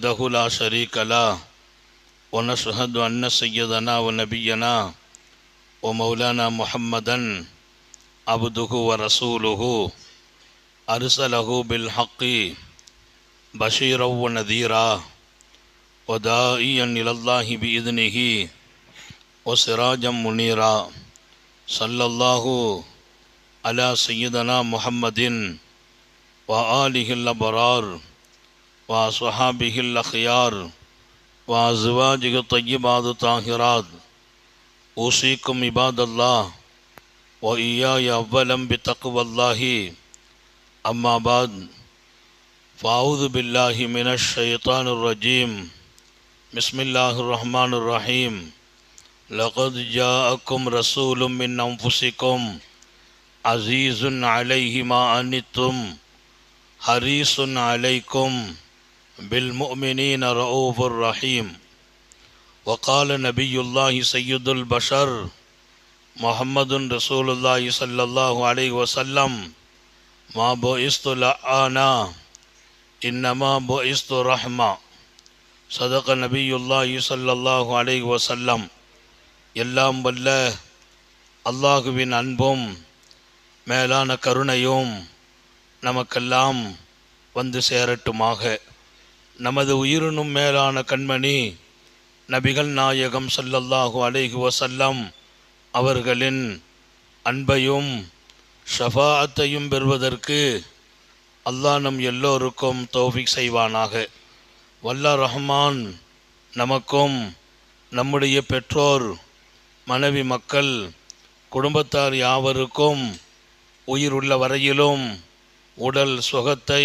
وحده لا شريك له، ونشهد أن سيدنا ونبينا ومولانا محمدا عبده ورسوله. أرسله بالحق بشيرا ونذيرا وداعيا إلى الله بإذنه وسراجا منيرا. صلى الله على سيدنا محمد وآله الأبرار وصحابه الخیار و الطيبات الطاهرات الطاہرات عباد الله و ایای اولا بتقوى الله اما بعد فاعوذ بالله من الشيطان الرجيم بسم الله الرحمن الرحيم لقد جاءكم رسول من انفسكم عزيز عليه ما عنتم حريص عليكم بالمؤمنين رؤوف رحيم وقال نبي الله سيد البشر محمد رسول الله صلى الله عليه وسلم ما بعثت لعانا إنما بعثت رحمة صدق نبي الله صلى الله عليه وسلم எல்லாம் வல்ல அல்லாஹுவின் அன்பும் மேலான கருணையும் நமக்கெல்லாம் வந்து சேரட்டுமாக நமது உயிரினும் மேலான கண்மணி நபிகள் நாயகம் சல்லல்லாஹு அலைஹி அவர்களின் அன்பையும் ஷஃபாத்தையும் பெறுவதற்கு அல்லாஹ் நம் எல்லோருக்கும் தௌஃபிக் செய்வானாக. வல்லா ரஹ்மான் நமக்கும் நம்முடைய பெற்றோர் மனைவி மக்கள் குடும்பத்தார் யாவருக்கும் உயிர் உள்ள வரையிலும் உடல் சுகத்தை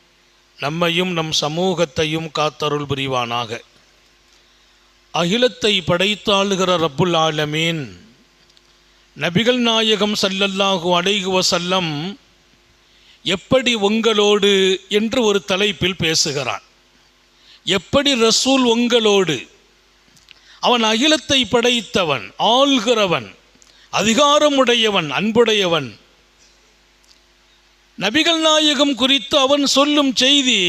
நம்மையும் நம் சமூகத்தையும் காத்தருள் புரிவானாக. அகிலத்தை படைத்தாளுகிற ரப்புல் ஆலமீன். நபிகள் நாயகம் சல்லல்லாஹு அடைகுவ சல்லம் எப்படி உங்களோடு என்று ஒரு தலைப்பில் பேசுகிறான். எப்படி ரசூல் உங்களோடு அவன் அகிலத்தை படைத்தவன் ஆள்கிறவன் அதிகாரமுடையவன் அன்புடையவன் நபிகள் நாயகம் குறித்து அவன் சொல்லும் செய்தி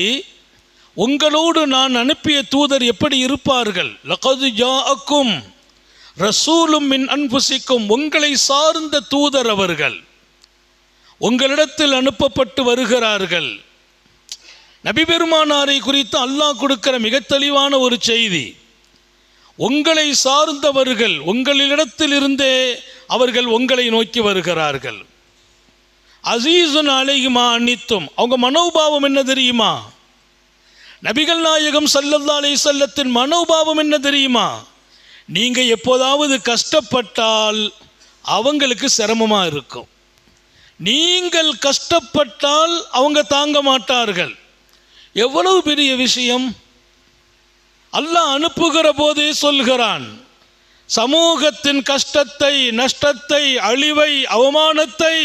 உங்களோடு நான் அனுப்பிய தூதர் எப்படி இருப்பார்கள்? லகது ஜாஅக்கும் ரசூலும் மின் அன்புசிக்கும் உங்களை சார்ந்த தூதர் அவர்கள் உங்களிடத்தில் அனுப்பப்பட்டு வருகிறார்கள். நபிபெருமானாரை குறித்து அல்லாஹ் கொடுக்கிற மிக தெளிவான ஒரு செய்தி உங்களை சார்ந்தவர்கள் உங்களிடத்தில் இருந்தே அவர்கள் உங்களை நோக்கி வருகிறார்கள். அசீசுன் அலைகுமா அன்னித்தும் அவங்க மனோபாவம் என்ன தெரியுமா? நபிகள் நாயகம் சல்லல்லா அலை செல்லத்தின் மனோபாவம் என்ன தெரியுமா? நீங்கள் எப்போதாவது கஷ்டப்பட்டால் அவங்களுக்கு சிரமமாக இருக்கும். நீங்கள் கஷ்டப்பட்டால் அவங்க தாங்க மாட்டார்கள். எவ்வளவு பெரிய விஷயம்? அல்லாஹ் அனுப்புகிற போதே சொல்கிறான் சமூகத்தின் கஷ்டத்தை நஷ்டத்தை அழிவை அவமானத்தை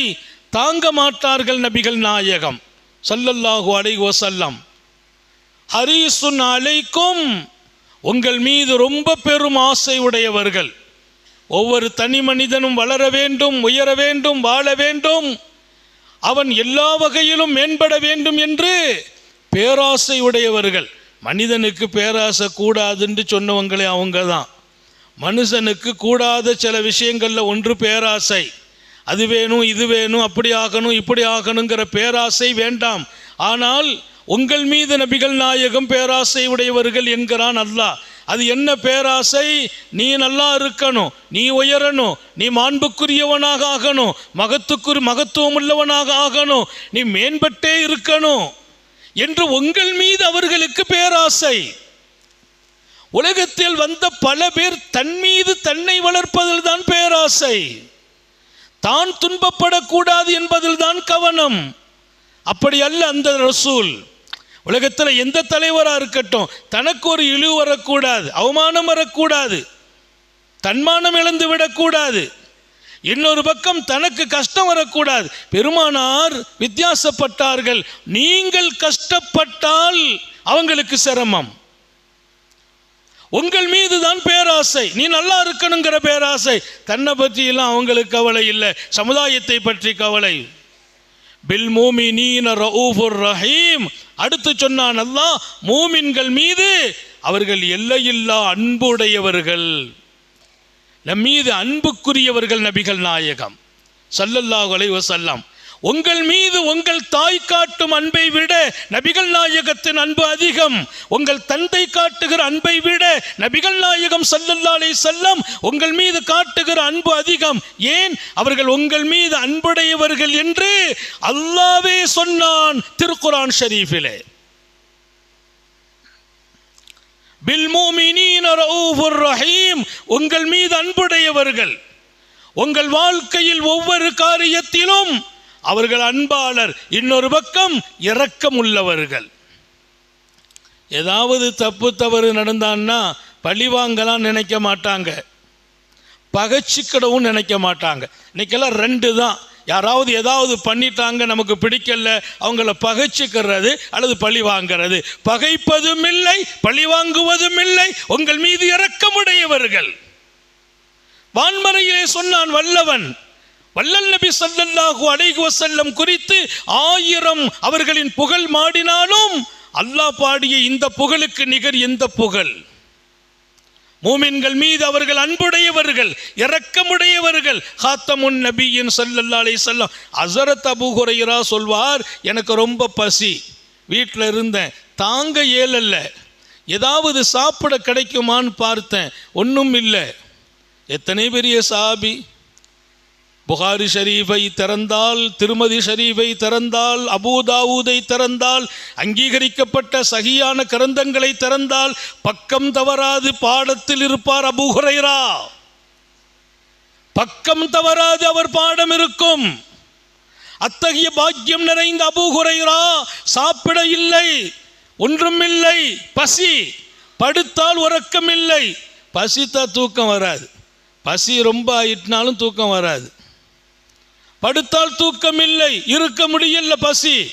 தாங்க மாட்டார்கள் நபிகள் நாயகம். சல்லல்லாஹு அலைஹி சல்லம் ஹரீசுன் அலைக்கும் உங்கள் மீது ரொம்ப பெரும் ஆசை உடையவர்கள். ஒவ்வொரு தனி மனிதனும் வளர வேண்டும் உயர வேண்டும் வாழ வேண்டும். அவன் எல்லா வகையிலும் மேம்பட வேண்டும் என்று பேராசை உடையவர்கள். மனிதனுக்கு பேராசை கூடாதுன்னு சொன்னவங்களே அவங்க தான் மனுஷனுக்கு கூடாத சில விஷயங்களில் ஒன்று பேராசை. அது வேணும் இது வேணும் அப்படி ஆகணும் இப்படி ஆகணுங்கிற பேராசை வேண்டாம். ஆனால் உங்கள் மீது நபிகள் நாயகம் பேராசை உடையவர்கள் என்கிறான் அல்லாஹ். அது என்ன பேராசை? நீ நல்லா இருக்கணும் நீ உயரணும் நீ மாண்புக்குரியவனாக ஆகணும் மகத்துக்குரிய மகத்துவம் உள்ளவனாக ஆகணும் நீ மேம்பட்டே இருக்கணும் என்று உங்கள் மீது அவர்களுக்கு பேராசை. உலகத்தில் வந்த பல பேர் தன் மீது தன்னை வளர்ப்பதில் தான் பேராசை. தான் துன்பப்படக்கூடாது என்பதில் தான் கவனம். அப்படி அல்ல அந்த ரசூல். உலகத்தில் எந்த தலைவராக இருக்கட்டும் தனக்கு ஒரு இழிவு வரக்கூடாது அவமானம் வரக்கூடாது தன்மானம் இழந்து விடக்கூடாது. இன்னொரு பக்கம் தனக்கு கஷ்டம் வரக்கூடாது. பெருமானார் வித்தியாசப்பட்டார்கள். நீங்கள் கஷ்டப்பட்டால் அவங்களுக்கு சிரமம். உங்கள் மீது தான் பேராசை. நீ நல்லா இருக்கணுங்கிற பேராசை. தன்னை பற்றியெல்லாம் அவங்களுக்கு கவலை இல்லை. சமுதாயத்தை பற்றி கவலை. பில் மூமி நீன ரஹீம் அடுத்து சொன்னான் அல்லா மூமின்கள் மீது அவர்கள் எல்லையில்லா அன்புடையவர்கள். நம் மீது அன்புக்குரியவர்கள் நபிகள் நாயகம். சல்லல்லாஹலை வசல்லாம் உங்கள் மீது உங்கள் தாய் காட்டும் அன்பை விட நபிகள் நாயகத்தின் அன்பு அதிகம். உங்கள் தந்தை காட்டுகிற அன்பை விட நபிகள் நாயகம் சல்லல்லாலே செல்லம் உங்கள் மீது காட்டுகிற அன்பு அதிகம். ஏன்? அவர்கள் உங்கள் மீது அன்புடையவர்கள் என்று அல்லாவே சொன்னான் திருக்குரான் ஷரீஃபிலே. ரஹீம் உங்கள் மீது அன்புடையவர்கள். உங்கள் வாழ்க்கையில் ஒவ்வொரு காரியத்திலும் அவர்கள் அன்பாளர். இன்னொரு பக்கம் இரக்கம் உள்ளவர்கள் ஏதாவது தப்பு தவறு நடந்தான்னா பழி வாங்கலாம் நினைக்க மாட்டாங்க. பகைச்சிக்கிடவும் நினைக்க மாட்டாங்க. இன்னைக்கெல்லாம் ரெண்டு தான். யாராவது ஏதாவது பண்ணிட்டாங்க நமக்கு பிடிக்கல அவங்கள பகைச்சிக்கிறது அல்லது பழி வாங்கிறது. பகைப்பதும் இல்லை பழி வாங்குவதும் இல்லை. உங்கள் மீது இரக்கமுடையவர்கள். வான்மறையிலே சொன்னான் வல்லவன் வல்லல் நபி சல்லல்லாஹு அலைஹி வசல்லம் குறித்து ஆயிரம் அவர்களின் புகழ் மாடினாலும் அல்லாஹ் பாடிய இந்த புகழுக்கு நிகர் எந்த புகழ்? மூமின்கள் மீது அவர்கள் அன்புடையவர்கள் இரக்கமுடையவர்கள். ஹாத்தமுன் நபியின் சல்லல்லா அலைஹி வஸல்லம். அசரத் அபூ சொல்வார் எனக்கு ரொம்ப பசி. வீட்டில் இருந்தேன். தாங்க ஏழல்ல ஏதாவது சாப்பிட கிடைக்குமான்னு பார்த்தேன். ஒன்றும் இல்லை. எத்தனை பெரிய சாபி? புகாரி ஷரீஃபை திறந்தால் திருமதி ஷரீஃபை திறந்தால் அபூதாவூதை திறந்தால் அங்கீகரிக்கப்பட்ட சகியான கிரந்தங்களை திறந்தால் பக்கம் தவறாது பாடத்தில் இருப்பார் அபூஹுரைரா பக்கம் தவறாது அவர் பாடம் இருக்கும். அத்தகைய பாக்கியம் நிறைந்த அபூஹுரைரா சாப்பிட இல்லை ஒன்றும் இல்லை பசி படுத்தால் உறக்கம் இல்லை பசித்தா தூக்கம் வராது. பசி ரொம்ப ஆயிட்டினாலும் தூக்கம் வராது. படுத்தால் தூக்கம் இல்லை இருக்க முடியல பசி.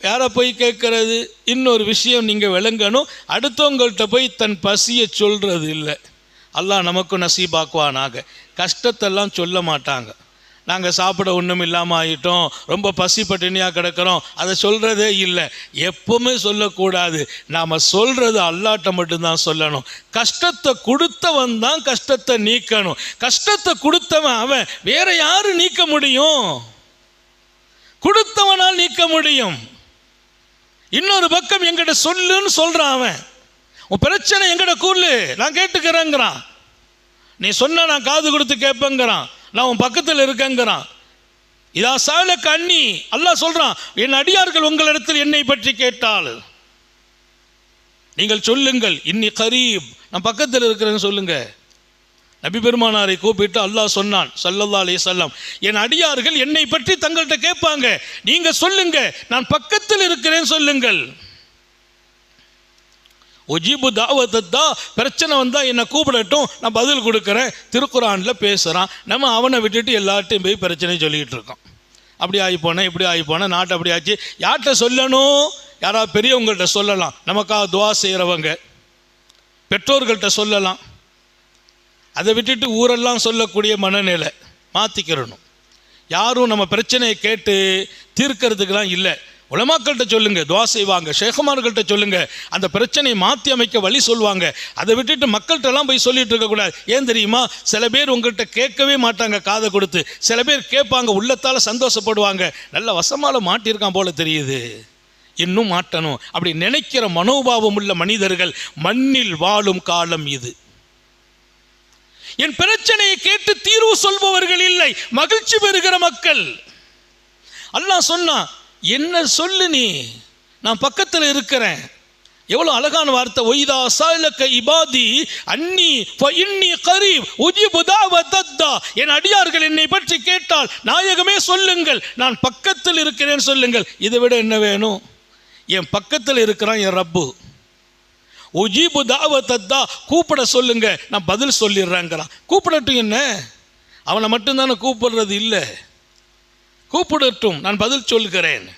யாரை போய் கேட்கறது இன்னொரு விஷயம் நீங்கள் விளங்கணும். அடுத்தவங்கள்ட்ட போய் தன் பசியை சொல்கிறது இல்லை அல்லாஹ் நமக்கும் நசீபாக்குவானாக. கஷ்டத்தெல்லாம் சொல்ல மாட்டாங்க. நாங்கள் சாப்பிட ஒன்றும் இல்லாமல் ஆகிட்டோம் ரொம்ப பசி பட்டினியாக கிடக்கிறோம். அதை சொல்கிறதே இல்லை. எப்பவுமே சொல்லக்கூடாது. நாம் சொல்கிறது அல்லாட்ட மட்டும்தான் சொல்லணும். கஷ்டத்தை கொடுத்தவன் தான் கஷ்டத்தை நீக்கணும். கஷ்டத்தை கொடுத்தவன் அவன். வேற யாரு நீக்க முடியும்? கொடுத்தவனால் நீக்க முடியும். இன்னொரு பக்கம் எங்கிட்ட சொல்லுன்னு சொல்கிறான் அவன். உன் பிரச்சனை எங்கிட்ட கூறு நான் கேட்டுக்கிறேங்கிறான். நீ சொன்ன நான் காது கொடுத்து கேட்பேங்கிறான் நான் உன் பக்கத்தில் இருக்கேங்கிறான். இதா சால கண்ணி அல்லாஹ் சொல்கிறான் என் அடியார்கள் உங்களிடத்தில் என்னை பற்றி கேட்டால். நீங்கள் சொல்லுங்கள் இன்னி கரீப் நான் பக்கத்தில் இருக்கிறேன்னு சொல்லுங்க. நபி பெருமானாரை கூப்பிட்டு அல்லாஹ் சொன்னான் சல்லல்லா அலி சொல்லம் என் அடியார்கள் என்னை பற்றி தங்கள்கிட்ட கேட்பாங்க. நீங்கள் சொல்லுங்க நான் பக்கத்தில் இருக்கிறேன் சொல்லுங்கள். ஒஜிபு தாவத்தா பிரச்சனை வந்தால் என்னை கூப்பிடட்டும் நான் பதில் கொடுக்குறேன். திருக்குறானில் பேசுகிறான் நம்ம அவனை விட்டுட்டு எல்லார்ட்டையும் போய் பிரச்சனை சொல்லிக்கிட்டு இருக்கோம். அப்படி ஆகி போனேன் இப்படி ஆகி போனேன் அப்படி ஆச்சு. யார்கிட்ட சொல்லணும்? யாராவது பெரியவங்கள்ட்ட சொல்லலாம். நமக்காக துவா செய்கிறவங்க பெற்றோர்கள்ட்ட சொல்லலாம். அதை விட்டுட்டு ஊரெல்லாம் சொல்லக்கூடிய மனநிலை மாற்றிக்கிறணும் யாரும் நம்ம பிரச்சனையை கேட்டு தீர்க்கறதுக்கெல்லாம் இல்லை. உலமாக்கள்கிட்ட சொல்லுங்க துவா செய்வாங்க ஷேகுமார்கள்ட்ட சொல்லுங்க அந்த பிரச்சனையை மாற்றி அமைக்க வழி சொல்லுவாங்க. அதை விட்டுட்டு மக்கள்கிட்டலாம் போய் சொல்லிட்டு இருக்கக்கூடாது ஏன் தெரியுமா? சில பேர் உங்கள்கிட்ட கேட்கவே மாட்டாங்க காதை கொடுத்து. சில பேர் கேட்பாங்க உள்ளத்தால் சந்தோஷப்படுவாங்க. நல்ல வசமால மாட்டியிருக்கான் போல தெரியுது. இன்னும் மாட்டணும். அப்படி நினைக்கிற மனோபாவம் உள்ள மனிதர்கள் மண்ணில் வாழும் காலம் இது. என் பிரச்சனையை கேட்டு தீர்வு சொல்பவர்கள் இல்லை. மகிழ்ச்சி பெறுகிற மக்கள். அல்லாஹ் சொன்னான் என்ன சொல்லு நீ? நான் பக்கத்தில் இருக்கிறேன். எவ்வளோ அழகான வார்த்தை. ஒய்தா சாலக்க இபாதி அன்னி இன்னி கரீப் உஜிபு தாவத்தத்தா என் அடியார்கள் என்னை பற்றி கேட்டால் நாயகமே சொல்லுங்கள். நான் பக்கத்தில் இருக்கிறேன் சொல்லுங்கள். இதை விட என்ன வேணும்? என் பக்கத்தில் இருக்கிறான் என் ரப்பு. உஜீபு தாவத்தா கூப்பிட சொல்லுங்க. நான் பதில் சொல்லிடுறேங்கிறான். கூப்பிடட்டும் என்ன? அவனை மட்டும்தானே கூப்பிடுறது இல்லை. கூப்பிடட்டும் நான் பதில் சொல்கிறேன்.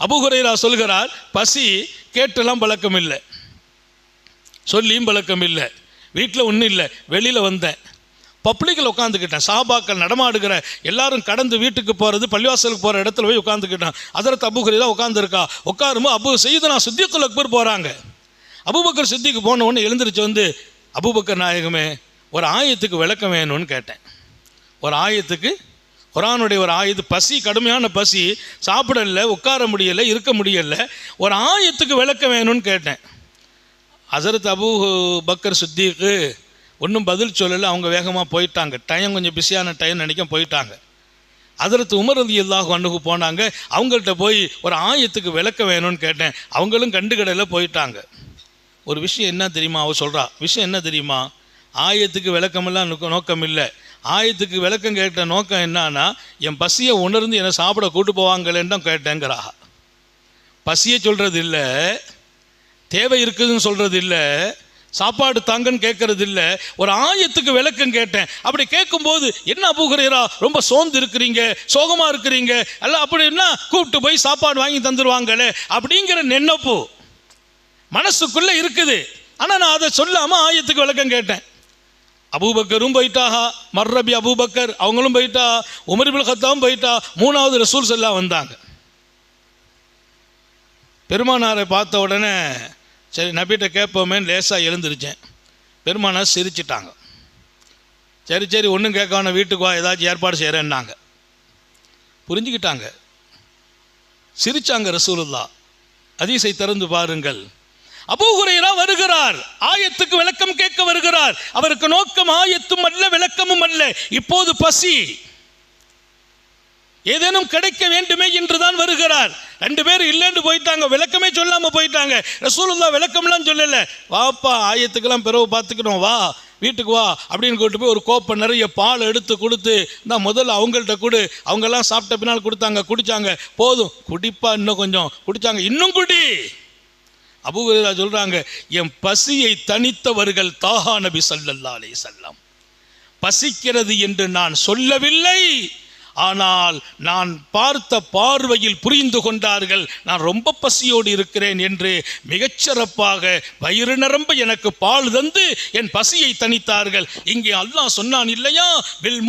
அபுகுரைரா சொல்கிறார் பசி கேட்டெல்லாம் பழக்கம் இல்லை. சொல்லியும் பழக்கம் இல்லை. வீட்டில் ஒன்றும் இல்லை. வெளியில் வந்தேன். பப்ளிக்கில் உட்காந்துக்கிட்டேன் சாபாக்கள் நடமாடுகிற எல்லாரும் கடந்து வீட்டுக்கு போகிறது பள்ளிவாசலுக்கு போகிற இடத்துல போய் உட்காந்துக்கிட்டேன் அதற்கு அபுகுரைரா உட்காந்துருக்கா உட்காரும்போது அபு செய்து நான் சித்திக்குல் அக்பர் போகிறாங்க அபுபக்கர் சித்திக்கு போன உடனே எழுந்திரிச்சு வந்து அபுபக்கர் நாயகமே ஒரு ஆயத்துக்கு விளக்கம் வேணும்னு கேட்டேன். ஒரு ஆயத்துக்கு குரானுடைய ஒரு ஆயுது பசி கடுமையான பசி சாப்பிடல உட்கார முடியல இருக்க முடியல ஒரு ஆயத்துக்கு விளக்க வேணும்னு கேட்டேன். ஹசரத் அபு பக்கர் சுத்திக்கு ஒன்றும் பதில் சொல்லலை அவங்க வேகமாக போயிட்டாங்க. டைம் கொஞ்சம் பிஸியான டைம் நினைக்க போயிட்டாங்க. அதற்கு உமர் ரதி அண்ணுக்கு போனாங்க அவங்கள்ட்ட போய் ஒரு ஆயத்துக்கு விளக்க வேணும்னு கேட்டேன். அவங்களும் கண்டுக்கடையில் போயிட்டாங்க. ஒரு விஷயம் என்ன தெரியுமா? அவ சொல்கிறா விஷயம் என்ன தெரியுமா? ஆயத்துக்கு விளக்கமெல்லாம் நோக்கம் இல்லை ஆயத்துக்கு விளக்கம் கேட்ட நோக்கம் என்னன்னா என் பசியை உணர்ந்து என்னை சாப்பிட கூட்டு போவாங்களேன்னு தான் கேட்டேங்கிறா பசியை சொல்கிறது இல்லை தேவை இருக்குதுன்னு சொல்கிறது இல்லை சாப்பாடு தாங்கன்னு கேட்கறது இல்லை ஒரு ஆயத்துக்கு விளக்கம் கேட்டேன். அப்படி கேட்கும்போது என்ன அபுகுறையரா ரொம்ப சோர்ந்து இருக்கிறீங்க சோகமாக இருக்கிறீங்க அல்ல அப்படின்னா கூப்பிட்டு போய் சாப்பாடு வாங்கி தந்துடுவாங்களே அப்படிங்கிற நினைப்பு மனசுக்குள்ளே இருக்குது. ஆனால் நான் அதை சொல்லாமல் ஆயத்துக்கு விளக்கம் கேட்டேன். அபூபக்கரும் போயிட்டாஹா. மர்ரபி அபூபக்கர் அவங்களும் போயிட்டா. உமர்பில் ஹத்தாவும் போயிட்டா. மூணாவது ரசூல் எல்லாம் வந்தாங்க. பெருமானாரை பார்த்த உடனே சரி நபிட்ட கேட்போமேன்னு லேசாக எழுந்திருச்சேன். பெருமானார் சிரிச்சிட்டாங்க. சரி சரி ஒன்றும் கேட்க வேணாம் வீட்டுக்கு வா ஏதாச்சும் ஏற்பாடு செய்கிறேன்னாங்க புரிஞ்சுக்கிட்டாங்க. சிரிச்சாங்க ரசூலுல்லா அதீசை திறந்து பாருங்கள். அபூஹுரைரா வருகிறார். ஆயத்துக்கு விளக்கம் கேட்க வருகிறார். அவருக்கு நோக்கம் ஆயத்தும் அல்ல விளக்கமும் அல்ல. இப்போது பசி. ஏதேனும் கிடைக்க வேண்டுமே என்றுதான் வருகிறார். ரெண்டு பேரும் இல்லைன்னு போயிட்டாங்க. விளக்கமே சொல்லாம போயிட்டாங்க. ரசூலுல்லா விளக்கம்லாம் சொல்லல. வாப்பா ஆயத்துக்கெல்லாம் பிறகு பார்த்துக்கணும். வா வீட்டுக்கு வா அப்படின்னு கூட்டு போய் ஒரு கோப்பை நிறைய பால் எடுத்து கொடுத்து இந்த முதல்ல அவங்கள்ட்ட கொடு. அவங்கெல்லாம் சாப்பிட்ட பின்னால் கொடுத்தாங்க குடித்தாங்க போதும். குடிப்பா இன்னும் கொஞ்சம். குடிச்சாங்க. இன்னும் குடி. அபூஹுரைரா சொல்றாங்க என் பசியை தனித்தவர்கள் தாகா நபி சல்லல்லா அலே வஸல்லம். பசிக்கிறது என்று நான் சொல்லவில்லை. ஆனால் நான் பார்த்த பார்வையில் புரிந்து கொண்டார்கள் நான் ரொம்ப பசியோடு இருக்கிறேன் என்று மிகச்சிறப்பாக வயிறு நிரம்ப எனக்கு பால் தந்து என் பசியை தணித்தார்கள். இங்கே அல்லாஹ் சொன்னான் இல்லையா? வில்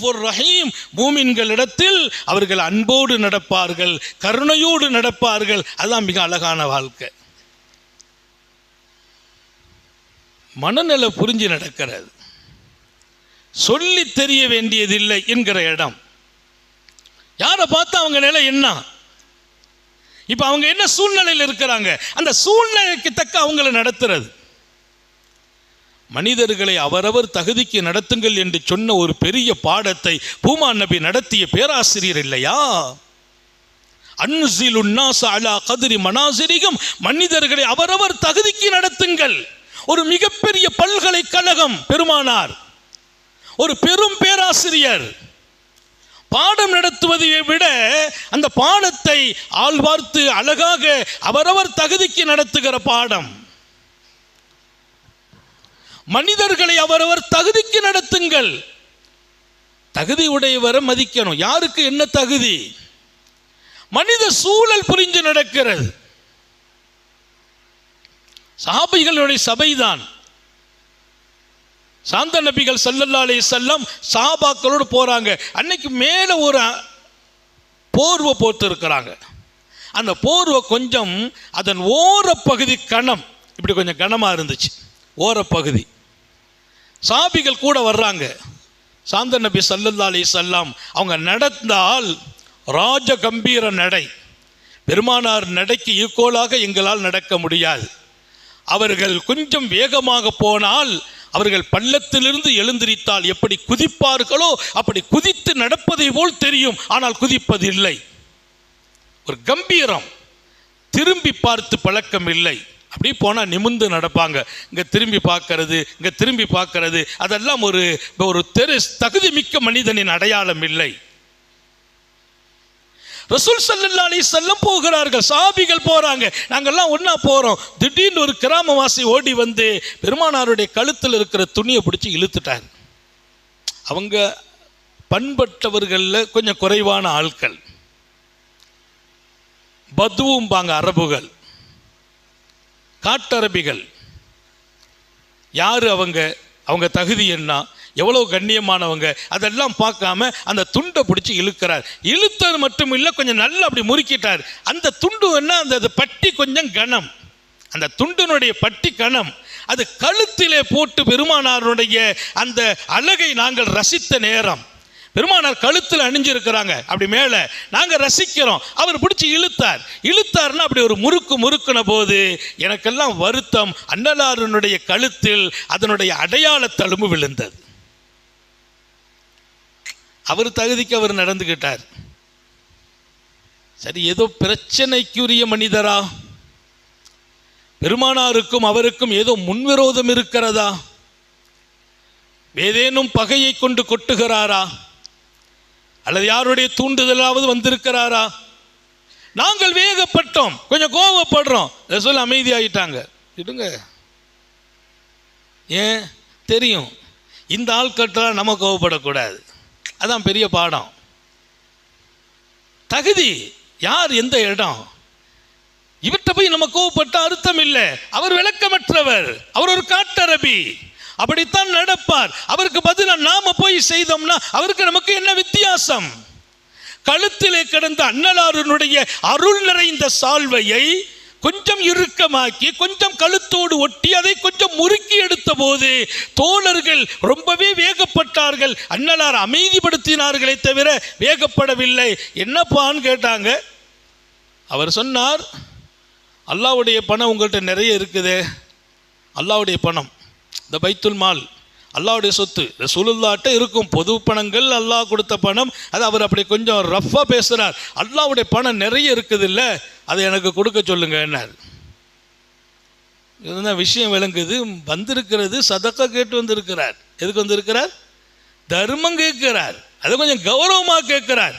ரஹீம். மூமின்களிடத்தில் அவர்கள் அன்போடு நடப்பார்கள் கருணையோடு நடப்பார்கள். அதான் மிக அழகான வாழ்க்கை. மனநிலை புரிஞ்சு நடக்கிறது. சொல்லி தெரிய வேண்டியதில்லை என்கிற இடம். யாரை பார்த்து அவங்க நிலை என்ன? இப்போ அவங்க என்ன சூழ்நிலையில் இருக்கிறாங்க? அந்த சூழ்நிலைக்கு தக்க அவங்களை நடத்துறது. மனிதர்களை அவரவர் தகுதிக்கு நடத்துங்கள் என்று சொன்ன ஒரு பெரிய பாடத்தை பூமா நபி நடத்திய பேராசிரியர் இல்லையா? அன்சில் உன்னாச அலா கதிரி மனாசிரிகம். மனிதர்களை அவரவர் தகுதிக்கு நடத்துங்கள். ஒரு மிகப்பெரிய பல்கலைக்கழகம் பெருமானார். ஒரு பெரும் பேராசிரியர். பாடம் நடத்துவதை விட அந்த பாடத்தை ஆள்வார்த்து அழகாக அவரவர் தகுதிக்கு நடத்துகிற பாடம். மனிதர்களை அவரவர் தகுதிக்கு நடத்துங்கள். தகுதி உடையவரை மதிக்கணும். யாருக்கு என்ன தகுதி? மனித சூழல் புரிஞ்சு நடக்கிறது. சாபிகளுடைய சபைதான். சாந்த நபிகள் சல்லல்லா அலி செல்லம் சாபாக்களோடு போகிறாங்க அன்னைக்கு மேலே ஒரு போர்வை போட்டு இருக்கிறாங்க அந்த போர்வை கொஞ்சம் அதன் ஓரப்பகுதி கணம் இப்படி கொஞ்சம் கனமாக இருந்துச்சு. ஓரப்பகுதி. சாபிகள் கூட வர்றாங்க. சாந்த நபி சல்லல்லா அலி செல்லம் அவங்க நடந்தால் ராஜ கம்பீர நடை. பெருமானார் நடைக்கு ஈக்குவலாக எங்களால் நடக்க முடியாது. அவர்கள் கொஞ்சம் வேகமாக போனால் அவர்கள் பள்ளத்திலிருந்து எழுந்திரித்தால் எப்படி குதிப்பார்களோ அப்படி குதித்து நடப்பதை போல் தெரியும். ஆனால் குதிப்பது இல்லை ஒரு கம்பீரம். திரும்பி பார்த்து பழக்கம் இல்லை. அப்படி போனால் நிமிந்து நடப்பாங்க. இங்கே திரும்பி பார்க்கறது இங்கே திரும்பி பார்க்கறது அதெல்லாம் ஒரு ஒரு தெரு தகுதி மிக்க மனிதனின் அடையாளம் இல்லை. ரசூல் சல்லா அலி செல்லம் போகிறார்கள். சாபிகள் போகிறாங்க நாங்கள்லாம் ஒன்றா போகிறோம் திடீர்னு ஒரு கிராமவாசி ஓடி வந்து பெருமானாருடைய கழுத்தில் இருக்கிற துணியை பிடிச்சி இழுத்துட்டாங்க அவங்க பண்பட்டவர்களில் கொஞ்சம் குறைவான ஆட்கள். பத்துவும்பாங்க அரபுகள். காட்டரபிகள். யார் அவங்க? அவங்க தகுதி என்ன? எவ்வளோ கண்ணியமானவங்க. அதெல்லாம் பார்க்காம அந்த துண்டை பிடிச்சி இழுக்கிறார். இழுத்தது மட்டும் இல்லை கொஞ்சம் நல்லா அப்படி முறுக்கிட்டார். அந்த துண்டு என்ன அந்த அது பட்டி கொஞ்சம் கனம் அந்த துண்டினுடைய பட்டி கணம். அது கழுத்திலே போட்டு பெருமானாருடைய அந்த அழகை நாங்கள் ரசித்த நேரம். பெருமானார் கழுத்தில் அணிஞ்சிருக்கிறாங்க அப்படி மேலே. நாங்கள் ரசிக்கிறோம். அவர் பிடிச்சி இழுத்தார். இழுத்தார்னா அப்படி ஒரு முறுக்கு முறுக்குன போது எனக்கெல்லாம் வருத்தம். அன்னலாருனுடைய கழுத்தில் அதனுடைய அடையாள தழும்பு விழுந்தது. அவர் தகுதிக்கு அவர் நடந்துக்கிட்டார் சரி ஏதோ பிரச்சனைக்குரிய மனிதரா? பெருமானாருக்கும் அவருக்கும் ஏதோ முன்விரோதம் இருக்கிறதா? ஏதேனும் பகையை கொண்டு கொட்டுகிறாரா? அல்லது யாருடைய தூண்டுதலாவது வந்திருக்கிறாரா? நாங்கள் வேகப்பட்டோம். கொஞ்சம் கோவப்படுறோம். ரசூல் அமைதியாயிட்டாங்க. விடுங்க. ஏன்? தெரியும். இந்த ஆட்கட்டெல்லாம் நம்ம கோவப்படக்கூடாது. அதான் பெரிய பாடம். தகுதி யார் எந்த இடம்? இவற்றை போய் நம்ம கோவப்பட்ட அர்த்தம் இல்லை. அவர் விளக்கமற்றவர். அவர் ஒரு காட்டரபி. அப்படித்தான் நடப்பார். அவருக்கு பதிலாக நாம போய் செய்தோம்னா அவருக்கு நமக்கு என்ன வித்தியாசம்? கழுத்திலே கிடந்த அன்னலாருனுடைய அருள் நிறைந்த சால்வையை கொஞ்சம் இறுக்கமாக்கி கொஞ்சம் கழுத்தோடு ஒட்டி அதை கொஞ்சம் முறுக்கி எடுத்த போது தோழர்கள் ரொம்பவே வேகப்பட்டார்கள். அன்னலார் அமைதிப்படுத்தினார்களே தவிர வேகப்படவில்லை. என்னப்பான்னு கேட்டாங்க. அவர் சொன்னார் அல்லாவுடைய பணம் உங்கள்கிட்ட நிறைய இருக்குது. அல்லாவுடைய பணம் இந்த பைத்துல் மால் அல்லாவுடைய சொத்து ரசூலுல்லாட்ட இருக்கும் பொது பணங்கள் அல்லாஹ் கொடுத்த பணம். அது அவர் அப்படி கொஞ்சம் ரஃப்பாக பேசுகிறார் அல்லாவுடைய பணம் நிறைய இருக்குது இல்லை அதை எனக்கு கொடுக்க சொல்லுங்க என்னார். இதுதான் விஷயம் விளங்குது. வந்திருக்கிறது சதக்க கேட்டு வந்திருக்கிறார். எதுக்கு வந்திருக்கிறார்? தர்மம் கேட்கிறார். அதை கொஞ்சம் கௌரவமாக கேட்கிறார்.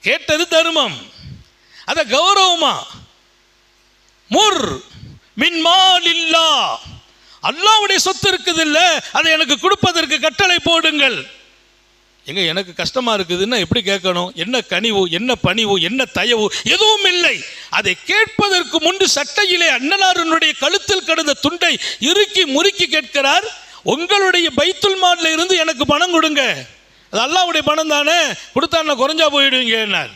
கேட்டது தர்மம். அதை கௌரவமா? முர் மின்மால் இல்லா அல்லாவுடைய சொத்து இருக்குது இல்லை அதை எனக்கு கொடுப்பதற்கு கட்டளை போடுங்கள். எங்க எனக்கு கஷ்டமா இருக்குதுன்னா எப்படி கேட்கணும்? என்ன கனிவு என்ன பணிவு என்ன தயவு? எதுவும் இல்லை. அதை கேட்பதற்கு முன்பு சட்டையிலே அண்ணனாரனுடைய கழுத்தில் கிடந்த துண்டை இறுக்கி முறுக்கி கேட்கிறார். உங்களுடைய பைத்துல் மாடில் இருந்து எனக்கு பணம் கொடுங்க. அது அல்லாவுடைய பணம் தானே? கொடுத்தா குறைஞ்சா போயிடுவீங்க என்னார்.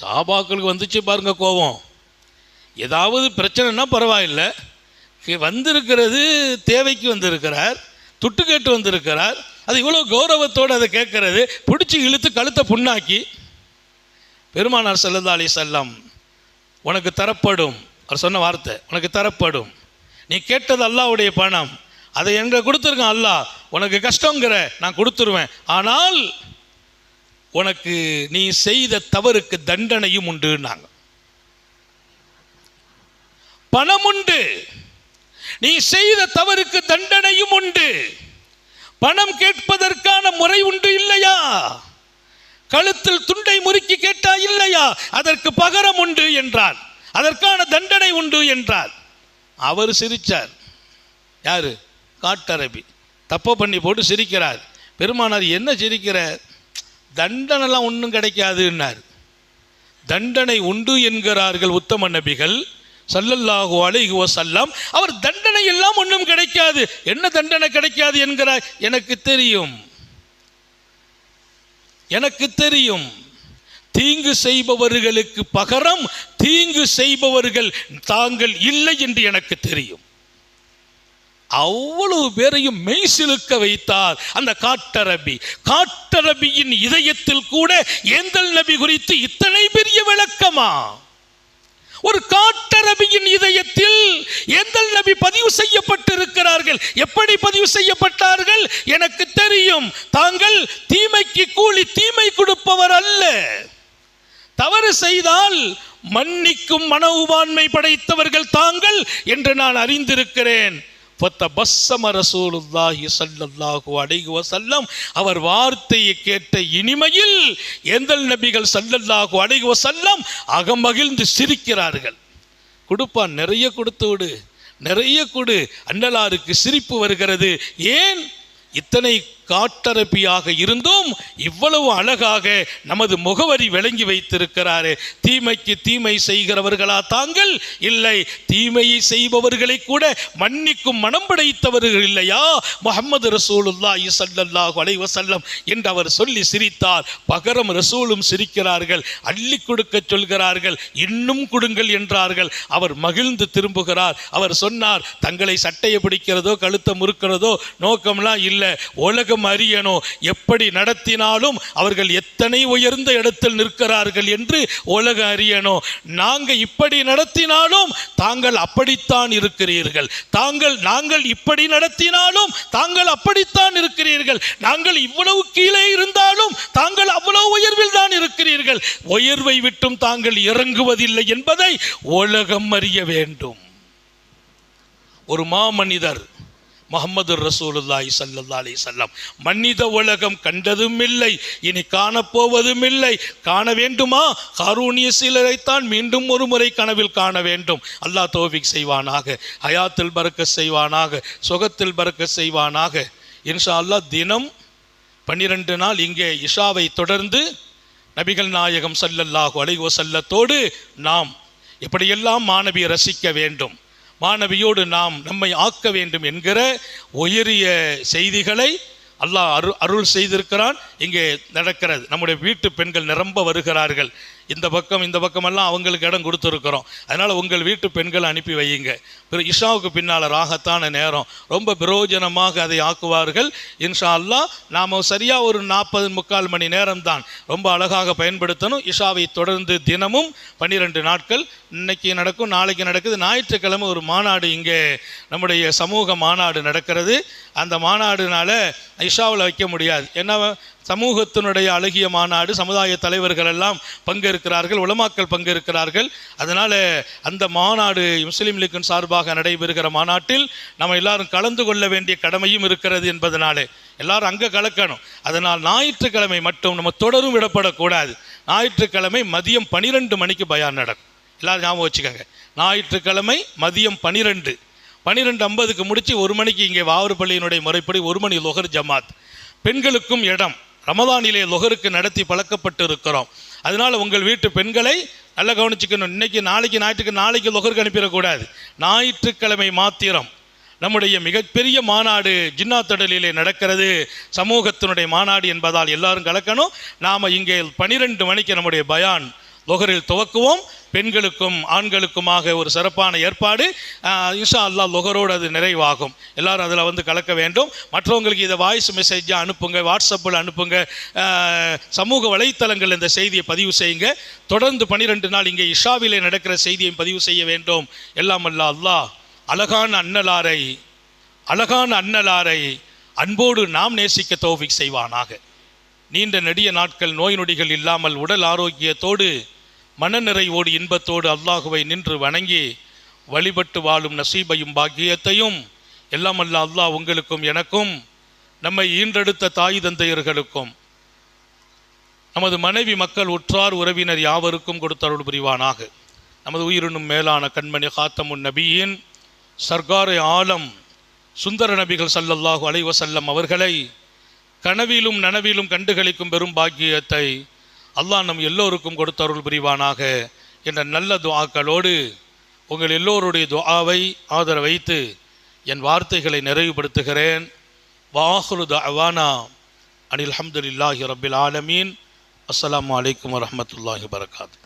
சாபாக்களுக்கு வந்துச்சு பாருங்க கோபம். ஏதாவது பிரச்சனைனா பரவாயில்லை. வந்திருக்கிறது தேவைக்கு வந்திருக்கிறார். துட்டு கேட்டு வந்திருக்கிறார். அது இவ்வளோ கௌரவத்தோடு அதை கேட்கறது. பிடிச்சி இழுத்து கழுத்தை புண்ணாக்கி பெருமானார் செல்லதா அலி செல்லம் உனக்கு தரப்படும் அவர் சொன்ன வார்த்தை உனக்கு தரப்படும். நீ கேட்டது அல்லாவுடைய பணம். அதை எங்க கொடுத்துருக்கேன் அல்லாஹ்? உனக்கு கஷ்டங்கிற நான் கொடுத்துருவேன். ஆனால் உனக்கு நீ செய்த தவறுக்கு தண்டனையும் உண்டுன்னாங்க. பணம் உண்டு. நீ செய்த தவறுக்கு தண்டனையும் உண்டு. பணம் கேட்பதற்கான முறை உண்டு இல்லையா? கழுத்தில் துண்டை முறுக்கி கேட்டா இல்லையா? அதற்கு பகரம் உண்டு என்றார் அதற்கான தண்டனை உண்டு என்றார் அவர் சிரித்தார் யாரு? காட்டரபி. தப்ப பண்ணி போட்டு சிரிக்கிறார். பெருமானார் என்ன சிரிக்கிற? தண்டனைலாம் ஒன்றும் கிடைக்காதுன்னார். தண்டனை உண்டு என்கிறார்கள் உத்தம நபிகள். சல்லல்லாஹு அலைஹி வஸல்லம் அவர் தண்டனை எல்லாம் ஒன்றும் கிடைக்காது. என்ன தண்டனை கிடைக்காது என்கிறார் எனக்கு தெரியும். எனக்கு தெரியும். தீங்கு செய்பவர்களுக்கு பகரம் தீங்கு செய்பவர்கள் தாங்கள் இல்லை என்று எனக்கு தெரியும். அவ்வளவு பேரையும் மெய்சிலுக்க வைத்தார் அந்த காட்டரபி காட்டரபியின் இதயத்தில் கூட ஏந்தல் நபி குறித்து இத்தனை பெரிய விளக்கமா? ஒரு காட்டரபியின் இதயத்தில் எந்தல் நபி பதிவு செய்யப்பட்டிருக்கிறார்கள். எப்படி பதிவு செய்யப்பட்டார்கள்? எனக்கு தெரியும். தாங்கள் தீமைக்கு கூலி தீமை கொடுப்பவர் அல்ல. தவறு செய்தால் மன்னிக்கும் மன படைத்தவர்கள் தாங்கள் என்று நான் அறிந்திருக்கிறேன். பத்தபஸ்ஸம ரசூலுல்லாஹி சல்லல்லாஹு அலைஹி வஸல்லம் அவர் வார்த்தையை கேட்ட இனிமையில் எந்தல் நபிகள் சல்லல்லாஹு அலைஹி வஸல்லம் அகமகிழ்ந்து சிரிக்கிறார்கள். கொடுப்பான் நிறைய கொடுத்து விடு. நிறைய கொடு. அண்ணலாருக்கு சிரிப்பு வருகிறது. ஏன்? இத்தனை காட்டரப்பியாக இருந்தும் இவ்வளவு அழகாக நமது முகவரி விளங்கி வைத்திருக்கிறாரே. தீமைக்கு தீமை செய்கிறவர்களா தாங்கள்? இல்லை. தீமையை செய்பவர்களை கூட மன்னிக்கும் மனம் படைத்தவர்கள் இல்லையா? முகமது ரசூலுல்லா இசல்லாஹு அலைஹி என்று அவர் சொல்லி சிரித்தார். பகரம் ரசூலும் சிரிக்கிறார்கள். அள்ளி கொடுக்க சொல்கிறார்கள். இன்னும் கொடுங்கள் என்றார்கள். அவர் மகிழ்ந்து திரும்புகிறார். அவர் சொன்னார் தங்களை சட்டையை பிடிக்கிறதோ கழுத்தை முறுக்கிறதோ நோக்கம்லாம் இல்லை. உலகம் அறியணும் எப்படி நடத்தினாலும் அவர்கள் எத்தனை உயர்ந்த இடத்தில் நிற்கிறார்கள் என்று உலகம் அறியணும் நாங்கள் இப்படி நடத்தினாலும் தாங்கள் அப்படித்தான் இருக்கிறீர்கள். தாங்கள் நாங்கள் இப்படி நடத்தினாலும் தாங்கள் அப்படித்தான் இருக்கிறீர்கள். நாங்கள் இவ்வளவு கீழே இருந்தாலும் தாங்கள் அவ்வளவு உயர்வில் தான் இருக்கிறீர்கள். உயர்வை விட்டும் தாங்கள் இறங்குவதில்லை என்பதை உலகம் அறிய வேண்டும். ஒரு மாமனிதர் முகமது ரசூலுல்லாஹி சல்லா அலி சொல்லம் மனித உலகம் கண்டதும் இல்லை இனி காணப்போவதும் இல்லை காண வேண்டுமா? ஹாரூனிய சிலரைத்தான் மீண்டும் ஒரு முறை கனவில் காண வேண்டும். அல்லாஹ் தோபிக் செய்வானாக ஹயாத்தில் பறக்க செய்வானாக சுகத்தில் பறக்க செய்வானாக. இன்ஷா அல்லாஹ் தினம் பன்னிரண்டு நாள் இங்கே இஷாவை தொடர்ந்து நபிகள் நாயகம் சல்லல்லாஹு அலைவோ செல்லத்தோடு நாம் இப்படியெல்லாம் மாணவியை ரசிக்க வேண்டும்? மாணவியோடு நாம் நம்மை ஆக்க வேண்டும் என்கிற உயரிய செய்திகளை அல்லாஹ் அரு அருள் செய்திருக்கிறான். இங்கே நடக்கிறது. நம்முடைய வீட்டு பெண்கள் நிரம்ப வருகிறார்கள். இந்த பக்கம் இந்த பக்கமெல்லாம் அவங்களுக்கு இடம் கொடுத்துருக்குறோம். அதனால் உங்கள் வீட்டு பெண்களை அனுப்பி வையுங்க. பிற இஷாவுக்கு பின்னால் ராகத்தான நேரம். ரொம்ப பிரயோஜனமாக அதை ஆக்குவார்கள். இன்ஷா அல்லாஹ் நாம் சரியாக ஒரு நாற்பது முக்கால் மணி நேரம் தான் ரொம்ப அழகாக பயன்படுத்தணும். இஷாவை தொடர்ந்து தினமும் பன்னிரெண்டு நாட்கள். இன்னைக்கு நடக்கும் நாளைக்கு நடக்குது. ஞாயிற்றுக்கிழமை ஒரு மாநாடு இங்கே நம்முடைய சமூக மாநாடு நடக்கிறது. அந்த மாநாடுனால இஷாவில் வைக்க முடியாது. என்ன சமூகத்தினுடைய அழகிய மாநாடு சமுதாய தலைவர்கள் எல்லாம் பங்கேற்கிறார்கள் உலமாக்கள் பங்கேற்கிறார்கள். அதனால் அந்த மாநாடு முஸ்லீம் லீக்கின் சார்பாக நடைபெறுகிற மாநாட்டில் நம்ம எல்லாரும் கலந்து கொள்ள வேண்டிய கடமையும் இருக்கிறது என்பதனாலே எல்லாரும் அங்கே கலக்கணும். அதனால் ஞாயிற்றுக்கிழமை மட்டும் நம்ம தொடரும் விடப்படக்கூடாது. ஞாயிற்றுக்கிழமை மதியம் பனிரெண்டு மணிக்கு பயான் நடக்கும். எல்லாரும் ஞாபகம் வச்சுக்கோங்க. ஞாயிற்றுக்கிழமை மதியம் பன்னிரெண்டு பன்னிரெண்டு ஐம்பதுக்கு முடித்து ஒரு மணிக்கு இங்கே வாவர்பள்ளியினுடைய முறைப்படி ஒரு மணி லொஹர் ஜமாத். பெண்களுக்கும் இடம். ரமதானிலே லொகருக்கு நடத்தி பழக்கப்பட்டு இருக்கிறோம் அதனால் உங்கள் வீட்டு பெண்களை நல்லா கவனிச்சுக்கணும். இன்னைக்கு நாளைக்கு ஞாயிற்றுக்கு நாளைக்கு லொகருக்கு அனுப்பிடக்கூடாது. ஞாயிற்றுக்கிழமை மாத்திரம் நம்முடைய மிகப்பெரிய மாநாடு ஜின்னாத்தடலிலே நடக்கிறது. சமூகத்தினுடைய மாநாடு என்பதால் எல்லாரும் கலக்கணும். நாம் இங்கே பனிரெண்டு மணிக்கு நம்முடைய பயான் லொகரில் துவக்குவோம். பெண்களுக்கும் ஆண்களுக்குமாக ஒரு சிறப்பான ஏற்பாடு. இன்ஷா அல்லாஹ் லொகரோடு அது நிறைவாகும். எல்லாரும் அதில் வந்து கலக்க வேண்டும். மற்றவங்களுக்கு இதை வாய்ஸ் மெசேஜாக அனுப்புங்க வாட்ஸ்அப்பில் அனுப்புங்க. சமூக வலைத்தளங்கள் இந்த செய்தியை பதிவு செய்யுங்க. தொடர்ந்து பனிரெண்டு நாள் இங்கே இஷாவிலே நடக்கிற செய்தியை பதிவு செய்ய வேண்டும். எல்லாம் அல்லா அல்லாஹ். அழகான அன்னலாரை அழகான அன்னலாரை அன்போடு நாம் நேசிக்க தோஃபிக் செய்வானாக. நீண்ட நெடிய நாட்கள் நோய் நொடிகள் இல்லாமல் உடல் ஆரோக்கியத்தோடு மனநிறைவோடு இன்பத்தோடு அல்லாஹுவை நின்று வணங்கி வழிபட்டு வாழும் நசீபையும் பாக்கியத்தையும் எல்லாம் அல்ல அல்லாஹ் உங்களுக்கும் எனக்கும் நம்மை ஈன்றெடுத்த தாய் தந்தையர்களுக்கும் நமது மனைவி மக்கள் உற்றார் உறவினர் யாவருக்கும் கொடுத்தருள் புரிவானாக. நமது உயிரினும் மேலான கண்மணி காத்தமுன் நபியின் சர்க்காரை ஆலம் சுந்தர நபிகள் சல்லல்லாஹு அலைவசல்லம் அவர்களை கனவிலும் நனவிலும் கண்டுகளிக்கும் பெரும் பாக்கியத்தை அல்லாஹ் நம் எல்லோருக்கும் கொடுத்தருள் புரிவானாக என்ற நல்ல துவாக்களோடு உங்கள் எல்லோருடைய துவாவை ஆதரவு வைத்து என் வார்த்தைகளை நிறைவுபடுத்துகிறேன். வாஹுரு தவானா அனில் அஹமதுல்லாஹி ரபில் ஆலமீன். அஸ்லாம் அலைக்கும் வரமத்துல்லாஹி வரகாத்து